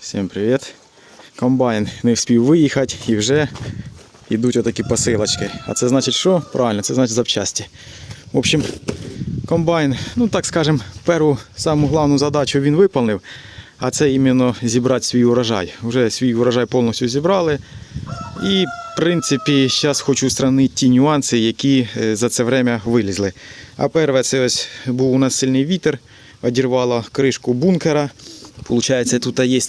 Всім привіт. Комбайн не встиг виїхати і вже йдуть отакі посилочки. А це значить що? Правильно, це значить запчасті. В общем, комбайн, ну так скажем, першу саму головну задачу він виповнив, а це іменно зібрати свій урожай. Вже свій урожай повністю зібрали. І, в принципі, зараз хочу устранити ті нюанси, які е, за це время вилізли. А перше, це ось був у нас сильний вітер, одірвало кришку бункера. Получається, тут є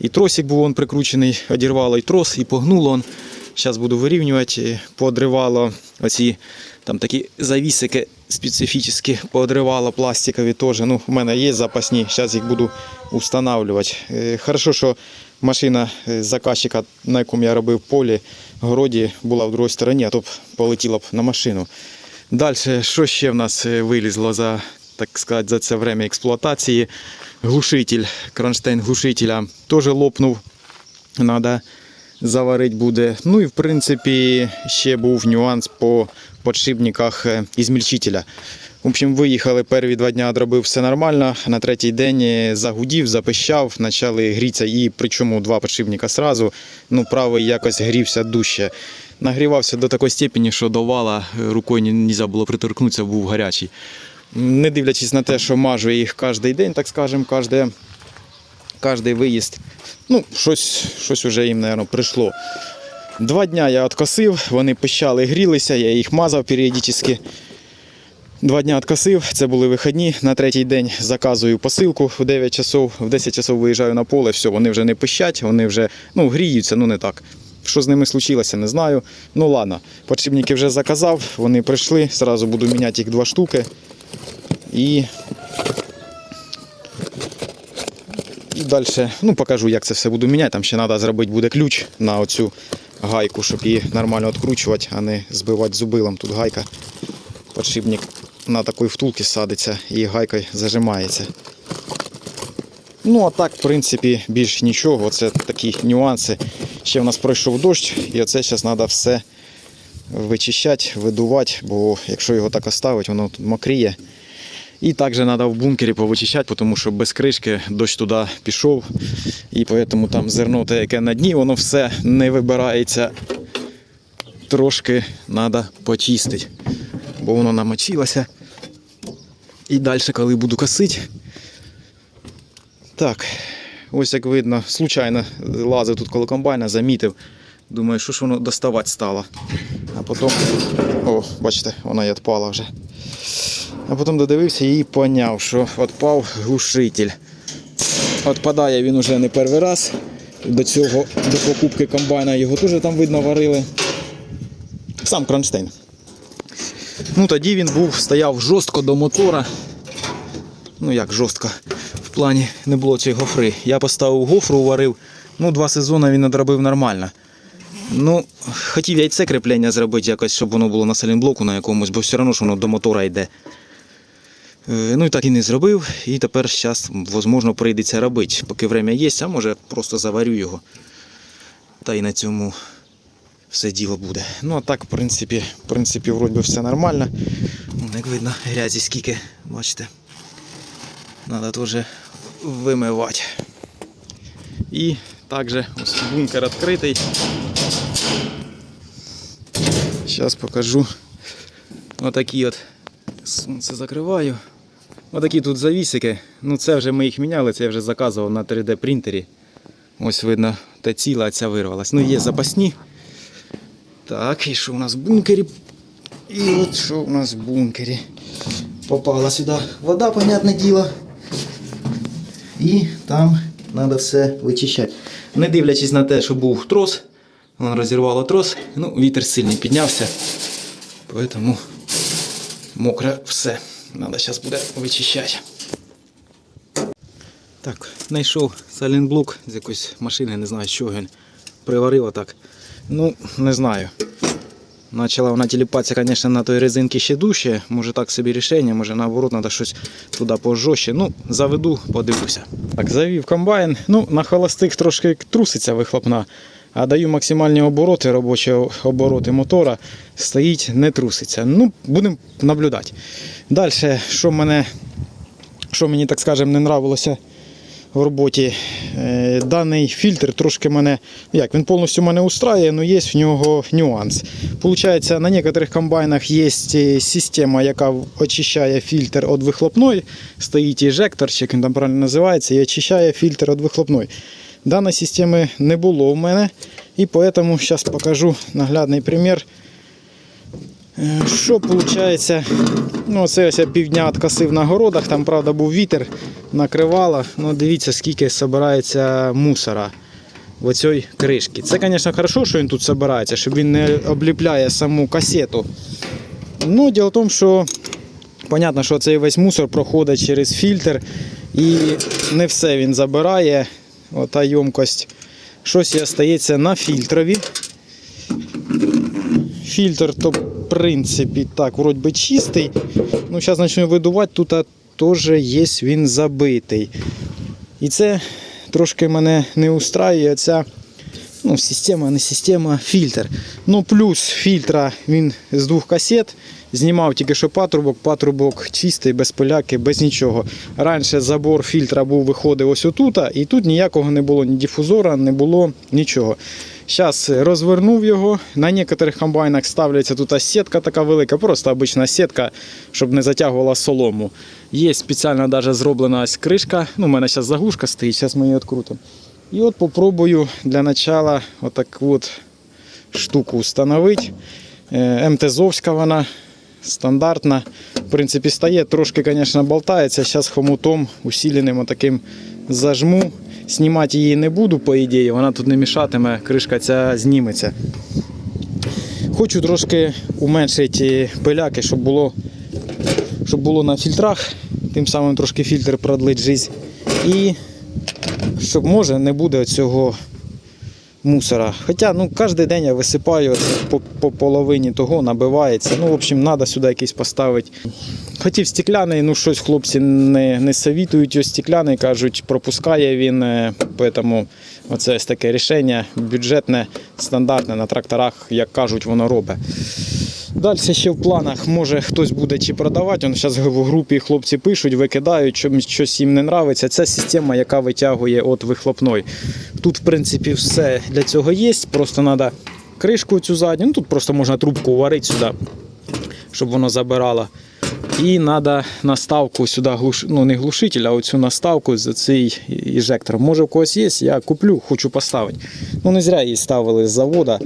і тросик був он прикручений, одірвало і трос, і погнуло. Он. Зараз буду вирівнювати, поодривало оці там такі завісики специфічні, поодривало пластикові теж. Ну, у мене є запасні, зараз їх буду встановлювати. Е, Хорошо, що машина е, заказчика, на якому я робив полі, городі, була в другій стороні, а то б полетіла на машину. Далі, що ще в нас е, вилізло за, так сказати, за це время експлуатації? Глушитель, кронштейн глушителя теж лопнув. Надо заварити буде. Ну і в принципі ще був нюанс по подшипниках е, ізмільчителя. В общем, виїхали перві два дня, дробив все нормально. На третій день е, загудів, запищав, почали грітися і причому два подшипника сразу. Ну, правий якось грівся дужче. Нагрівався до такої степені, що до вала е, рукою не можна було приторкнутися, був гарячий. Не дивлячись на те, що мажу їх кожен день, так скажемо, кожне кожний виїзд. Ну, щось, щось вже їм, мабуть, прийшло. Два дня я откосив, вони пищали, грілися, я їх мазав періодично. Два дня откосив, це були вихідні. На третій день заказую посилку в 9 часов, в 10 часов виїжджаю на поле, все, вони вже не пищать, вони вже ну, гріються, ну не так. Що з ними случилося, не знаю. Ну ладно, подшипники вже заказав, вони прийшли, зразу буду міняти їх два штуки. І І далі ну, покажу, як це все буду міняти. Там ще треба зробити буде ключ на оцю гайку, щоб її нормально відкручувати, а не збивати зубилом. Тут гайка, подшипник на такій втулці садиться і гайкою зажимається. Ну, а так, в принципі, більш нічого. Оце такі нюанси. Ще в нас пройшов дощ, і оце зараз треба все вичищати, видувати, бо якщо його так оставити, воно тут мокріє. І також треба в бункері повичищати, тому що без кришки дощ туди пішов. І тому там зерно, те, яке на дні, воно все не вибирається. Трошки треба почистити, бо воно намочилося. І далі, коли буду косити. Так, ось як видно, случайно лазив тут коло комбайна, замітив. Думаю, що ж воно доставати стало. А потім, о, бачите, вона і відпала вже. А потім додивився і поняв, що відпав глушитель. Отпадає він уже не перший раз. До цього, до покупки комбайна його теж там видно варили. Сам кронштейн. Ну тоді він був, стояв жорстко до мотора. Ну як жорстко. В плані не було цієї гофри. Я поставив гофру, варив. Ну, два сезони він надробив нормально. Ну, хотів яйце кріплення зробити якось, щоб воно було на салінблоку на якомусь, бо все одно ж воно до мотора йде. Е, Ну і так і не зробив. І тепер зараз, можливо, прийдеться робити. Поки время є, а може просто заварю його. Та й на цьому все діло буде. Ну а так, в принципі, в принципі, вроді все нормально. Як видно, грязі скільки, бачите. Треба теж вимивати. І також ось бункер відкритий. Зараз покажу. Отакі от сонце закриваю. Отакі тут завісики. Ну це вже ми їх міняли, це я вже заказував на 3D принтері. Ось видно, та ціла, ця вирвалась. Ну є запасні. Так, і що у нас в бункері? І от що у нас в бункері. Попала сюди вода, понятне діло. І там треба все вичищати. Не дивлячись на те, що був трос, воно розірвало трос, ну, вітер сильний піднявся. Тому мокре все. Треба зараз буде вичищати. Так, знайшов салінблок з якоїсь машини, не знаю, що він приварив отак. Ну, не знаю. Почала вона тіліпатися, звісно, на той резинці ще дужче. Може так собі рішення, може наоборот треба щось туди пожорстче. Ну, заведу, подивлюся. Так, завів комбайн. Ну, на холостих трошки труситься вихлопна, а даю максимальні обороти, робочі обороти мотора. Стоїть, не труситься. Ну, будемо наблюдати. Далі, що мене, що мені, так скажемо, не нравилося в роботі. Е, Даний фільтр трошки мене, ну як, він повністю мене устраює, але є в нього нюанс. Получається, на некоторих комбайнах є е, система, яка очищає фільтр від вихлопної. Стоїть ejector, він там правильно називається, і очищає фільтр від вихлопної. Даної системи не було в мене, і тому зараз покажу наглядний примір. Е, Що виходить? Ну, це я півдня відкосив на городах, там, правда, був вітер, накривало. Ну, дивіться, скільки збирається мусора в оцій кришці. Це, звісно, хорошо, що він тут збирається, щоб він не обліпляє саму касету. Ну, діло в тому, що понятно, що цей весь мусор проходить через фільтр і не все він забирає. Ота ємкость. Щось і остається на фільтрові. Фільтр, то в принципі так, вроді би чистий. Ну, зараз почну видувати, тут теж є він забитий. І це трошки мене не устраює. Ця ну, система, не система, фільтр. Ну, плюс фільтра він з двох касет. Знімав тільки що патрубок, патрубок чистий, без поляки, без нічого. Раніше забор фільтра був виходив ось отут, і тут ніякого не було, ні дифузора, не було нічого. Зараз розвернув його. На некоторих комбайнах ставляться тут сітка така велика, просто обична сітка, щоб не затягувала солому. Є спеціально навіть зроблена ось кришка. Ну, у мене зараз заглушка стоїть, зараз ми її відкрутимо. І от попробую для начала отак от штуку встановити. Е, МТЗовська вона стандартна. В принципі, стає, трошки, звісно, болтається. Зараз хомутом усиленим таким зажму. Знімати її не буду, по ідеї, вона тут не мішатиме, кришка ця зніметься. Хочу трошки уменшити пиляки, щоб було, щоб було на фільтрах, тим самим трошки фільтр продлить життя. І щоб може не буде цього мусора. Хоча ну, кожен день я висипаю по, по половині того, набивається. Ну, в общем, треба сюди якийсь поставити. Хотів стекляний, ну щось хлопці не, не совітують його стекляний, кажуть, пропускає він. е, Тому оце ось таке рішення бюджетне, стандартне на тракторах, як кажуть, воно робить. Далі ще в планах, може хтось буде чи продавати. Зараз в групі хлопці пишуть, викидають, що щось їм не подобається. Це система, яка витягує від вихлопної. Тут, в принципі, все для цього є. Просто треба кришку цю задню. Ну, тут просто можна трубку варити сюди, щоб воно забирало. І треба наставку сюди, глуш... ну не глушитель, а оцю наставку за цей іжектор. Може в когось є, я куплю, хочу поставити. Ну не зря її ставили з завода.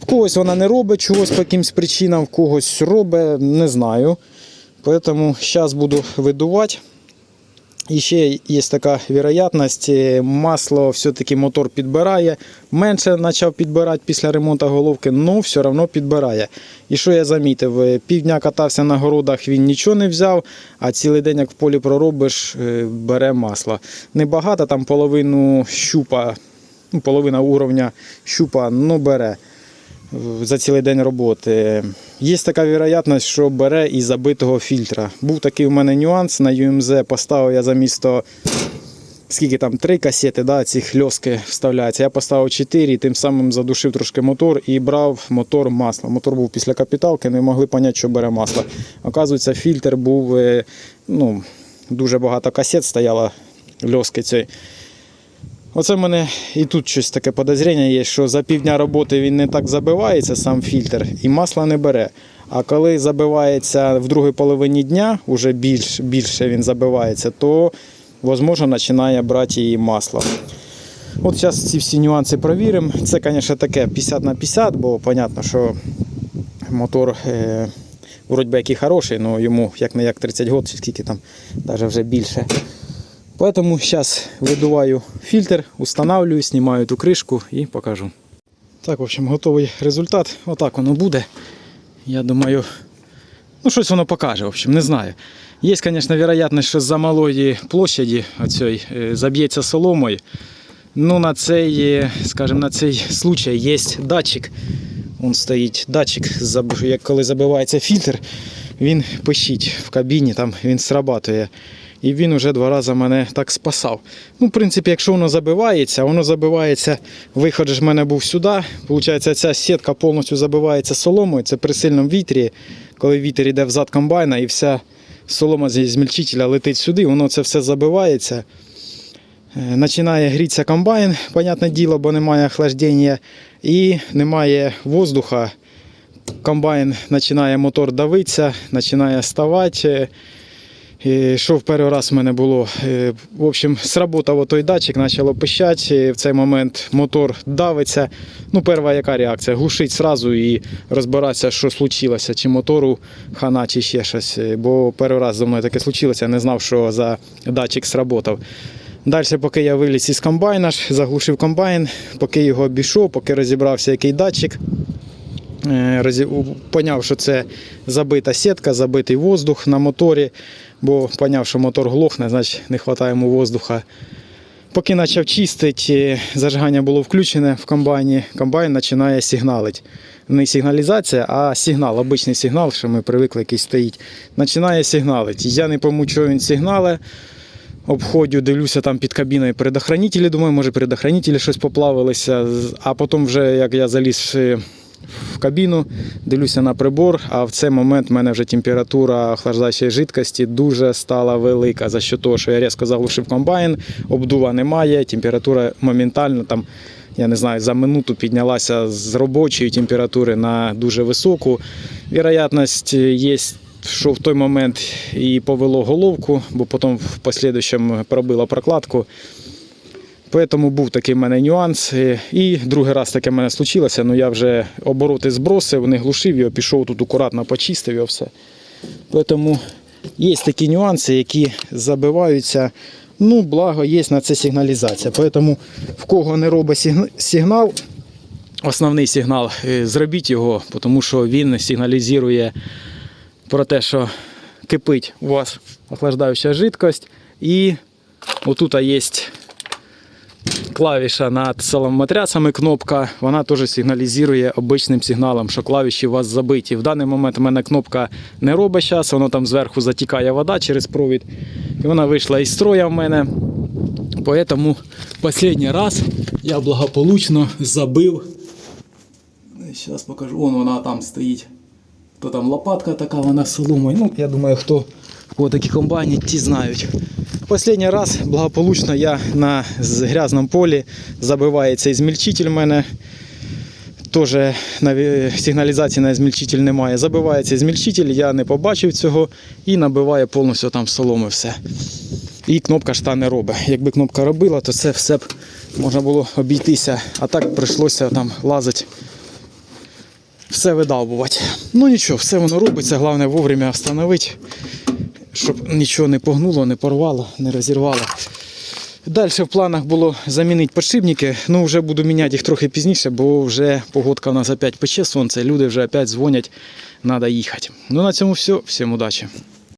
В когось вона не робить чогось по якимсь причинам, в когось робить, не знаю. Тому зараз буду видувати. І ще є така вероятність, е, масло все-таки мотор підбирає. Менше почав підбирати після ремонту головки, але все одно підбирає. І що я замітив? Е, Півдня катався на городах, він нічого не взяв, а цілий день, як в полі проробиш, е, бере масло. Небагато, там половину щупа, ну, половина уровня щупа, ну бере за цілий день роботи. Є така вероятність, що бере із забитого фільтра. Був такий у мене нюанс на UMZ, поставив я за місто. Скільки там три касети, да, ці хльоски вставляються. Я поставив 4 тим самим задушив трошки мотор і брав мотор масло. Мотор був після капіталки, не могли зрозуміти, що бере масло. Оказується, фільтр був е, ну, дуже багато касет стояло льоски цієї. Оце в мене і тут щось таке подозріння є, що за півдня роботи він не так забивається, сам фільтр, і масла не бере. А коли забивається в другій половині дня, вже більш, більше він забивається, то можливо починає брати її масло. От зараз ці всі нюанси перевіримо. Це, звісно, таке 50 на 50, бо зрозуміло, що мотор е, вроді який хороший, але йому як не як 30 років, чи скільки там, навіть вже більше. Поэтому сейчас видуваю фільтр, устанавливаю, знімаю ту кришку і покажу. Так, в общем, готовий результат. Отак воно буде. Я думаю, ну щось воно покаже, в общем, не знаю. Є, звісно, вероятність, що з-за малої площаді оцій, е, заб'ється соломою. Ну, на цей, е, скажімо, на цей случай є датчик. Вон стоїть датчик, як коли забивається фільтр, він пищить в кабіні, там він срабатує. І він уже два рази мене так спасав. Ну, в принципі, якщо воно забивається, воно забивається, виход ж в мене був сюди. Получається, ця сітка повністю забивається соломою. Це при сильному вітрі, коли вітер йде взад комбайна і вся солома зі змільчителя летить сюди, воно це все забивається. Е, Починає грітися комбайн, понятне діло, бо немає охлаждення і немає воздуха. Комбайн починає мотор давитися, починає ставати. І що в перший раз в мене було? Е, В общем, сработав той датчик, почало пищати. В цей момент мотор давиться. Ну, перша яка реакція? Глушить сразу і розбиратися, що случилося, чи мотору хана, чи ще щось. Е, Бо перший раз зі мною таке случилося, я не знав, що за датчик сработав. Далі, поки я виліз із комбайна, заглушив комбайн, поки його обійшов, поки розібрався, який датчик. Е, розі- Поняв, що це забита сітка, забитий воздух на моторі, бо поняв, що мотор глохне, значить не вистачає йому воздуха. Поки почав чистити, зажигання було включене в комбайні, комбайн починає сигналити. Не сигналізація, а сигнал, обичний сигнал, що ми привикли, який стоїть. Починає сигналити. Я не пойму, сигнале. Обходжу, дивлюся там під кабіною предохранителі, думаю, може предохранителі щось поплавилися. А потім, вже як я заліз в кабіну, дивлюся на прибор, а в цей момент в мене вже температура охлаждаючої жидкості дуже стала велика. За що того, що я різко заглушив комбайн, обдува немає, температура моментально там. Я не знаю, за минуту піднялася з робочої температури на дуже високу. Вероятність є, що в той момент і повело головку, бо потім в послідуючому пробило прокладку. Тому був такий в мене нюанс. Е, І другий раз таке в мене случилося, ну я вже обороти збросив, не глушив його, пішов тут акуратно почистив його все. Тому є такі нюанси, які забиваються. Ну, благо, є на це сигналізація. Тому в кого не робить сигнал, основний сигнал, е, зробіть його, тому що він сигналізує про те, що кипить у вас охлаждаюча жидкость. І отут є клавіша над матрясами кнопка, вона теж сигналізує обичним сигналом, що клавіші у вас забиті. В даний момент у мене кнопка не робить зараз, воно там зверху затікає вода через провід. І вона вийшла із строя в мене. Поэтому останній раз я благополучно забив. Зараз покажу, вон вона там стоїть. То там лопатка така, вона соломою. Ну, я думаю, хто кого такі комбайни, ті знають. Последній раз благополучно я на грязному полі забиває цей змільчитель в мене. Теж сигналізації на змільчитель немає. Забиває цей змільчитель, я не побачив цього і набиває повністю там соломи все. І кнопка ж та не робить. Якби кнопка робила, то це все б можна було обійтися. А так прийшлося там лазити все видалбувати. Ну нічого, все воно робиться, головне вовремя встановити, щоб нічого не погнуло, не порвало, не розірвало. Далі в планах було замінити подшипники. Ну, вже буду міняти їх трохи пізніше, бо вже погодка у нас опять пече сонце, люди вже опять дзвонять, треба їхати. Ну на цьому все. Всім удачі.